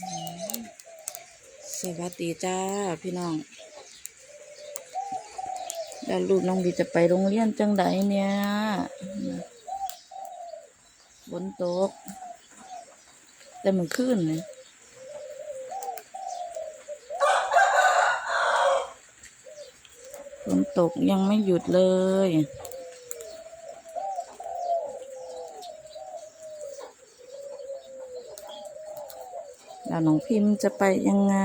สวัสดีจ้าพี่น้องแล้วลูกน้องบีจะไปโรงเรียนจังไดเนี่ยฝนตก แต่มันขึ้นเลยฝนตกยังไม่หยุดเลย แล้วน้องพิมพ์จะไปยังไง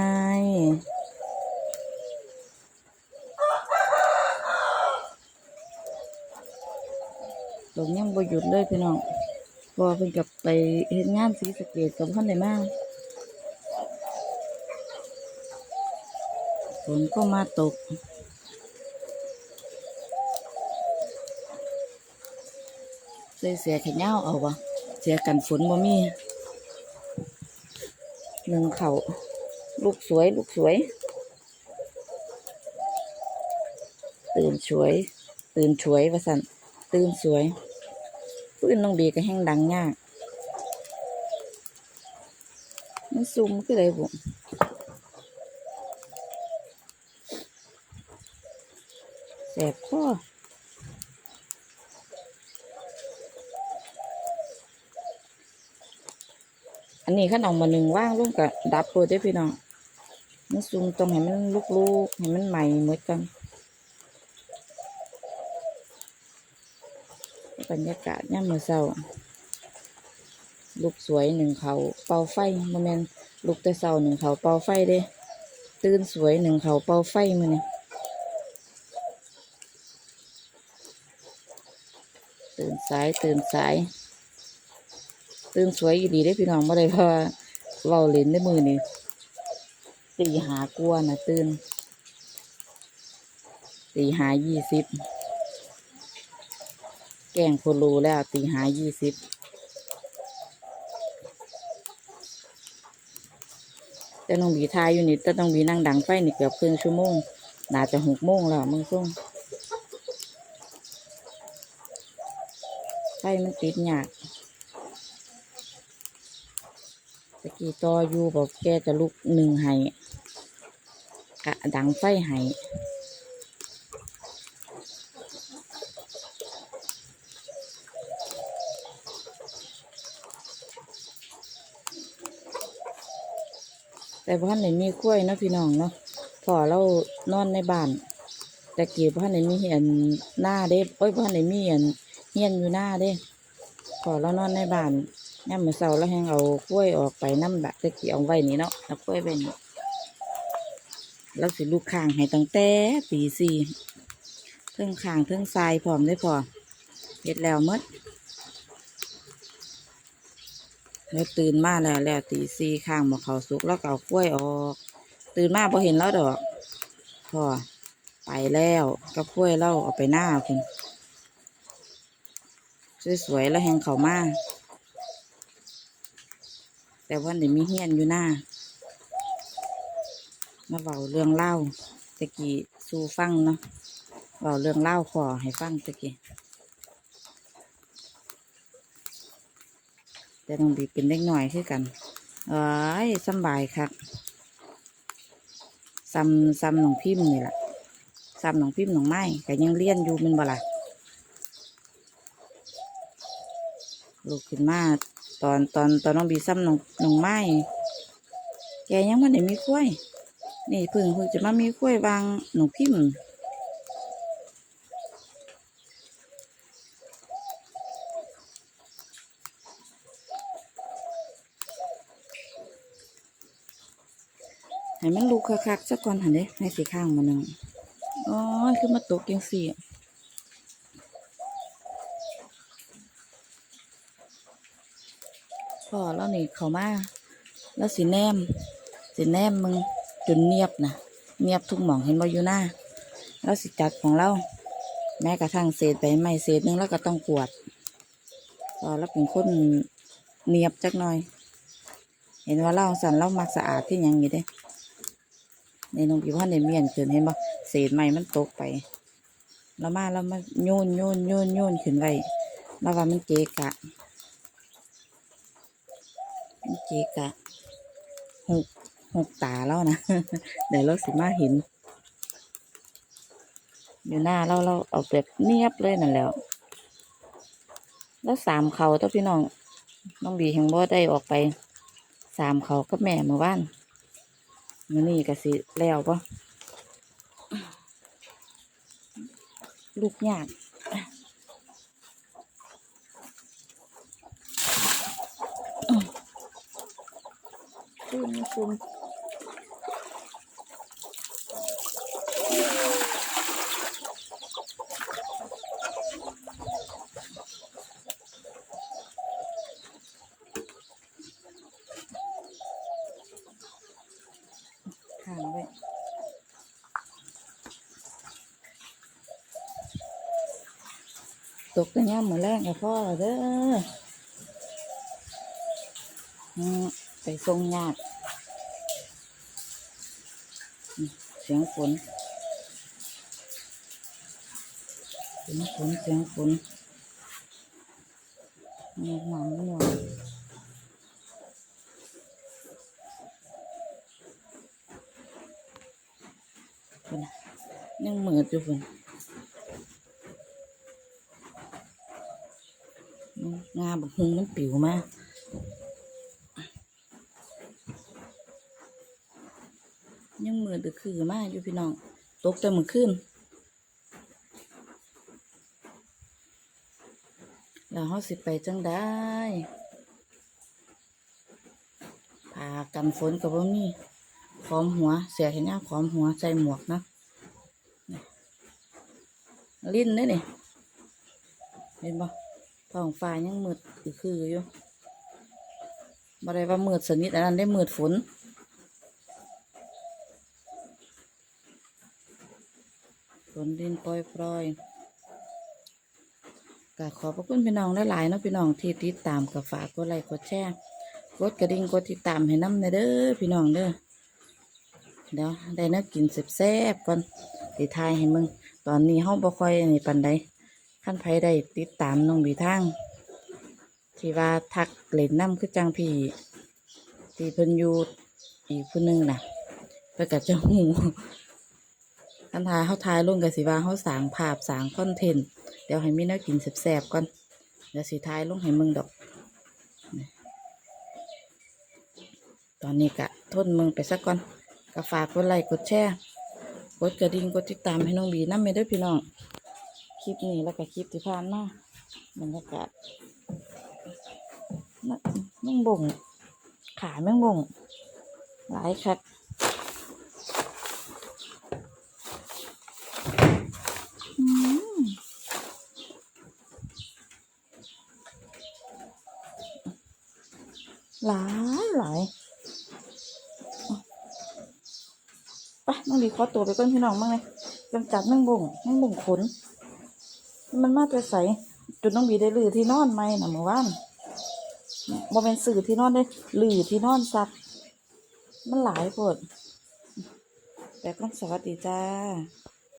ตกยังบ่หยุดเลยพี่น้องพอเพิ่นกลับไปเฮ็ดงานศรีสเกษกับเพิ่นได้มาฝนก็มาตกใส่เสียแขนยาวเอาบ่เสียกันฝนบ่มี หนึ่งเขาลูกสวย ลูกสวย ตื่นสวย ตื่นสวยว่าสันตื่นสวยปืนน้องบีก็แห้งดังยากมันซุ่มคืออะไรบุแสบข้อ อันนี้ขันเออกมาหนึ่งว่างร่วมกับดับโปรได้พี่น้องมันซุ่มตรงให้มันลุกๆให้มันใหม่เหมือนกันบรรยากาศย่ามมือเช้าลูกสวยหนึ่งเขาเป่าไฟโมเมนลูกแต่เช้าหนึ่งเขาเป่าไฟเด้ตื่นสวยหนึ่งเขาเป่าไฟมือนี่ตื่นสายตื่นสาย ตื่นสวยอยู่ดีได้พี่น้องบ่ได้เพราะเว้าเล่นในมือนี่ตีหากลัวนะตื่นตีหายี่สิบแกงโคโลแล้วตีหายี่สิบแต่น้องบีทายอยู่นี่แต่น้องบีนั่งดังไฟนี่เกือบครึ่งชั่วโมงน่าจะหกโมงแล้วมึงส่งไฟมันติดยากตะกี้ต่ออยู่บอกแกจะลุกหนึ่งให้กะดังไฟให้แต่พ่านไหนมีกล้วยเนาะพี่น้องเนาะพอเรานอนในบ้าน แต่กี้พ่านไหนมีเห็นหน้าเด้โอ้ยพ่านไหนมีเห็นเฮียนอยู่หน้าเด้พอเรานอนในบ้าน ย่ามมื้อเช้าแล้วแหงเอากล้วยออกไปน้ำแบบตะกี้เอาไว้นี่เนาะเอากล้วยไว้นี่แล้วสิลูกข้างให้ตั้งแต่ตีสี่เทิงข้างเทิงทรายพร้อมได้พอเฮ็ดแล้วมดแล้วตื่นมาแล้วแล้วตีสี่ข้างบ่เขาสุกแล้วก็เอากล้วยออก ตื่นมาพอเห็นแล้วดอกพอไปแล้วก็กล้วยเล่าเอาไปหน้าคุณสวยๆแล้วแหงเขามา แต่ว่าเดี๋ยวมีเฮียนอยู่หน้า มาเบาเรื่องเล่าตะกี้สู่ฟังเนาะเบาเรื่องเล่าขอให้ฟังตะกี้แต่ต้องบีเป็นเล็กหน่อยคือกันเอ้ยสบายครับซ้ำซ้ำหนองพิมพ์นี่แหละซ้ำหนองพิมพ์หนองไม้แต่ยังเลี้ยนอยู่มันบ่ล่ะลูกขึ้นมา ตอนตอนตอนน้องบีซ้ำหนองหนองไม้แกยังไม่ได้มีกล้วย นี่พิ่งพิ่งจะมามีกล้วยวางหนองพิมพ์ให้มันลูกคักๆสักก่อนหันเด้ให้สีข้างมาหนึ่งอ๋อคือมาตกยังสี่ พอแล้วนี่เขามาแล้วสีแนมสีแนมมึงจนเนียบนะเนียบทุกหม่องเห็นบ่อยู่หน้าแล้วสิจัดของเราแม้กระทั่งเศษใบไม้เศษหนึงแล้วก็ต้องกวดพอแล้วเป็นคนเนียบจักหน่อย เห็นว่าเราสันเรามักสะอาดที่ยังอยู่เด้ในนองพี่ว่าในเมียนขึ้นเห็นบ่เศษไม้มันตกไปแล้วมาแล้วมาโยนโยนโยนโยนขึ้นไว้แล้วว่ามันเกะกะ มันเกะกะหกหกตาแล้วนะเดี๋ยวเราสิมาเห็น อยู่หน้าเราเราเอาแบบเนียบเลยนั่นแล้ว แล้วสามเขาตัวพี่น้องน้องบีแห่งบ่ได้ออกไปสามเขากับแม่เมื่านมื้อนี้ก็สิแล้วปะลูกยาก ซุ่มซุ่มข้างไว้ตกแต่ย่ามมือแรกกับพ่อเด้ออืมไปทรงยากอืม เสียงฝนเสียงฝนเสียงฝนเงียบหนาวเงียคนยังเหมืดอยู่คนงาบักฮุงมันปิวมา ยังมือดตึคือมากอยู่พี่น้อง ตกแต่เมื่อคืนแล้วเขาสิไปจังได้พากันฝนกับว่ามีขอมหัว เสียเห็นยังขอมหัวใส่หมวกนะลิ้นนี่นี่เห็นบ่ท้องฟ้ายังมืดคือคืออยู่บ่ได้ว่ามืดสนิทอันนั้นได้มืดฝน ฝน ดินปล่อยปล่อยก็ขอบพระคุณพี่น้องหลายๆเนาะพี่น้องที่ติดตามกับฝากกดไลค์กดแชร์กดกระดิ่งกดติดตามให้น้ำในเด้อพี่น้องเด้อเดี๋ยวได้นักกินแซ่บๆก่อนติทายให้มึง ตอนนี้เฮาบ่ค่อยนี่ปานใดขั้นไผได้ติดตามน้องบีทางที่ว่าทักเล่นน้ำคือจังพี่ที่เพิ่นอยู่อีกผู้หนึงน่ะเพิ่นก็จะหู คันทายเฮาทายลงก็สิว่าเฮาสางภาพสางคอนเทนต์เดี๋ยวให้มีแน้กินแซ่บๆก่อนเดี๋ยวสิทายลงให้มึงดอก ตอนนี้กะทนมึงไปสักก่อนก็ฝากกดไลค์กดแชร์กดกระดิ่งกดติดตามให้น้องบีน้ำไม่ได้อพี่น้อง คลิปนี้แล้วก็คลิปที่ผ่านมาบรรยากาศน่ะแม่งบ่งขาแม่งบ่งหลายคัดอืม หลายหลาย ไปน้องดีขอตัวไปก่อนพี่น้องบ้างเลยกำจัดแม่งบ่งแม่งบ่งขน มันมาแต่ใสจุดน้องบีได้ลือที่นอนไหมนะเมื่อวานบ่เป็นสื่อที่นอนได้ลือที่นอนซัก มันหลายปวดแต่ก็สวัสดีจ้า